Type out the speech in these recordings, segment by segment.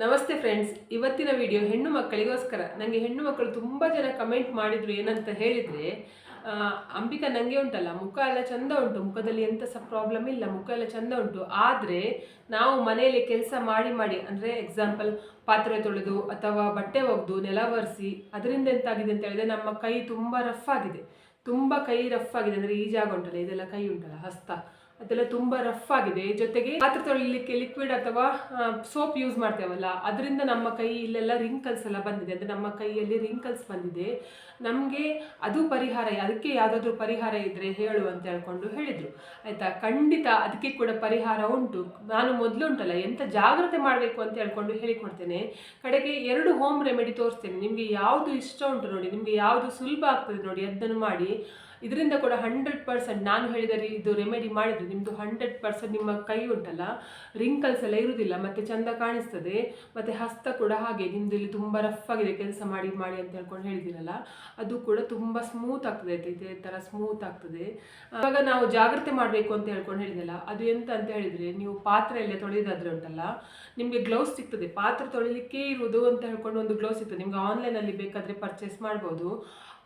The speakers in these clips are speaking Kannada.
ನಮಸ್ತೆ ಫ್ರೆಂಡ್ಸ್ ಇವತ್ತಿನ ವಿಡಿಯೋ ಹೆಣ್ಣು ಮಕ್ಕಳಿಗೋಸ್ಕರ. ನನಗೆ ಹೆಣ್ಣು ಮಕ್ಕಳು ತುಂಬ ಜನ ಕಮೆಂಟ್ ಮಾಡಿದ್ರು ಏನಂತ ಹೇಳಿದರೆ ಅಂಬಿಕಾ ನನಗೆ ಉಂಟಲ್ಲ, ಮುಖ ಎಲ್ಲ ಚಂದ ಉಂಟು. ಮುಖದಲ್ಲಿ ಎಂಥ ಸಹ ಪ್ರಾಬ್ಲಮ್ ಇಲ್ಲ, ಮುಖ ಎಲ್ಲ ಚಂದ ಉಂಟು. ಆದರೆ ನಾವು ಮನೆಯಲ್ಲಿ ಕೆಲಸ ಮಾಡಿ ಮಾಡಿ, ಅಂದರೆ ಎಕ್ಸಾಂಪಲ್ ಪಾತ್ರೆ ತೊಳೆದು ಅಥವಾ ಬಟ್ಟೆ ಒಗೆದು, ನೆಲ ಒರೆಸಿ, ಅದರಿಂದ ಎಂತಾಗಿದೆ ಅಂತ ಹೇಳಿದ್ರೆ ನಮ್ಮ ಕೈ ತುಂಬ ರಫ್ ಆಗಿದೆ. ತುಂಬ ಕೈ ರಫ್ ಆಗಿದೆ. ಅಂದರೆ ಈ ಜಾಗ ಉಂಟಲ್ಲ, ಇದೆಲ್ಲ ಕೈ ಉಂಟಲ್ಲ, ಹಸ್ತ. ಅದೆಲ್ಲ ತುಂಬ ರಫ್ ಆಗಿದೆ. ಜೊತೆಗೆ ಪಾತ್ರೆ ತೊಳಿಲಿಕ್ಕೆ ಲಿಕ್ವಿಡ್ ಅಥವಾ ಸೋಪ್ ಯೂಸ್ ಮಾಡ್ತೇವಲ್ಲ, ಅದರಿಂದ ನಮ್ಮ ಕೈ ಇಲ್ಲೆಲ್ಲ ರಿಂಕಲ್ಸ್ ಎಲ್ಲ ಬಂದಿದೆ. ಅಂದರೆ ನಮ್ಮ ಕೈಯಲ್ಲಿ ರಿಂಕಲ್ಸ್ ಬಂದಿದೆ. ನಮಗೆ ಅದು ಪರಿಹಾರ, ಅದಕ್ಕೆ ಯಾವುದಾದ್ರೂ ಪರಿಹಾರ ಇದ್ದರೆ ಹೇಳು ಅಂತ ಹೇಳ್ಕೊಂಡು ಹೇಳಿದರು. ಆಯಿತಾ? ಖಂಡಿತ ಅದಕ್ಕೆ ಕೂಡ ಪರಿಹಾರ ಉಂಟು. ನಾನು ಮೊದಲು ಉಂಟಲ್ಲ ಎಂಥ ಜಾಗ್ರತೆ ಮಾಡಬೇಕು ಅಂತ ಹೇಳ್ಕೊಂಡು ಹೇಳಿಕೊಡ್ತೇನೆ. ಕಡೆಗೆ ಎರಡು ಹೋಮ್ ರೆಮಿಡಿ ತೋರಿಸ್ತೇನೆ. ನಿಮಗೆ ಯಾವುದು ಇಷ್ಟ ಉಂಟು ನೋಡಿ, ನಿಮಗೆ ಯಾವುದು ಸುಲಭ ಆಗ್ತದೆ ನೋಡಿ, ಅದನ್ನು ಮಾಡಿ. ಇದರಿಂದ ಕೂಡ ಹಂಡ್ರೆಡ್ ಪರ್ಸೆಂಟ್ ನಾನು ಹೇಳಿದ ರೀ- ಇದು ರೆಮೆಡಿ ಮಾಡಿದರೆ ನಿಮ್ಮದು ಹಂಡ್ರೆಡ್ ಪರ್ಸೆಂಟ್ ನಿಮ್ಮ ಕೈ ಉಂಟಲ್ಲ ರಿಂಕಲ್ಸ್ ಎಲ್ಲ ಇರುವುದಿಲ್ಲ ಮತ್ತು ಚಂದ ಕಾಣಿಸ್ತದೆ, ಮತ್ತು ಹಸ್ತ ಕೂಡ ಹಾಗೆ ನಿಮ್ಮದು ಇಲ್ಲಿ ತುಂಬ ರಫ್ ಆಗಿದೆ, ಕೆಲಸ ಮಾಡಿ ಮಾಡಿ ಅಂತ ಹೇಳ್ಕೊಂಡು ಹೇಳಿದ್ದೀರಲ್ಲ, ಅದು ಕೂಡ ತುಂಬ ಸ್ಮೂತ್ ಆಗ್ತದೆ ಇದೇ ಥರ ಸ್ಮೂತ್ ಆಗ್ತದೆ. ಆವಾಗ ನಾವು ಜಾಗ್ರತೆ ಮಾಡಬೇಕು ಅಂತ ಹೇಳ್ಕೊಂಡು ಹೇಳಿದೆಲ್ಲ ಅದು ಎಂತ ಅಂತ ಹೇಳಿದರೆ ನೀವು ಪಾತ್ರೆ ಎಲ್ಲ ತೊಳೆಯೋದಾದ್ರೆ ಉಂಟಲ್ಲ, ನಿಮಗೆ ಗ್ಲೌಸ್ ಸಿಗ್ತದೆ, ಪಾತ್ರೆ ತೊಳಿಲಿಕ್ಕೆ ಇರುವುದು ಅಂತ ಹೇಳ್ಕೊಂಡು ಒಂದು ಗ್ಲೌಸ್ ಸಿಗ್ತದೆ ನಿಮ್ಗೆ ಆನ್ಲೈನಲ್ಲಿ ಬೇಕಾದರೆ ಪರ್ಚೇಸ್ ಮಾಡ್ಬೋದು.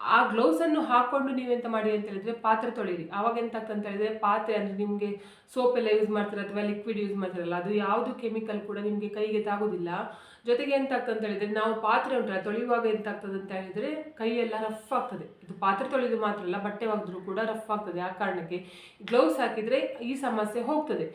ಆ ಗ್ಲೌಸನ್ನು ಹಾಕ್ಕೊಂಡು ನೀವೆಂತ ಮಾಡಿ ಅಂತ ಹೇಳಿದ್ರೆ ಪಾತ್ರೆ ತೊಳೀರಿ. ಆವಾಗ ಅಂತ ಹೇಳಿದ್ರೆ ಪಾತ್ರೆ ಅಂದರೆ ನಿಮಗೆ ಸೋಪ್ ಎಲ್ಲ ಯೂಸ್ ಮಾಡ್ತಾರೆ ಅಥವಾ ಲಿಕ್ವಿಡ್ ಯೂಸ್ ಮಾಡ್ತಾರಲ್ಲ, ಅದು ಯಾವುದು ಕೆಮಿಕಲ್ ಕೂಡ ನಿಮಗೆ ಕೈಗೆ ತಾಗೋದಿಲ್ಲ. ಜೊತೆಗೆ ಎಂತ ಅಂತ ಹೇಳಿದ್ರೆ ನಾವು ಪಾತ್ರೆ ಉಂಟಲ್ಲ, ತೊಳೆಯುವಾಗ ಎಂತ ಆಗ್ತದೆ ಅಂತ ಹೇಳಿದ್ರೆ ಕೈಯೆಲ್ಲ ರಫ್ ಆಗ್ತದೆ. ಇದು ಪಾತ್ರೆ ತೊಳೆದು ಮಾತ್ರ ಅಲ್ಲ, ಬಟ್ಟೆ ಒಗೆದ್ರೂ ಕೂಡ ರಫ್ ಆಗ್ತದೆ ಆ ಕಾರಣಕ್ಕೆ. ಗ್ಲೌಸ್ ಹಾಕಿದ್ರೆ ಈ ಸಮಸ್ಯೆ ಹೋಗ್ತದೆ.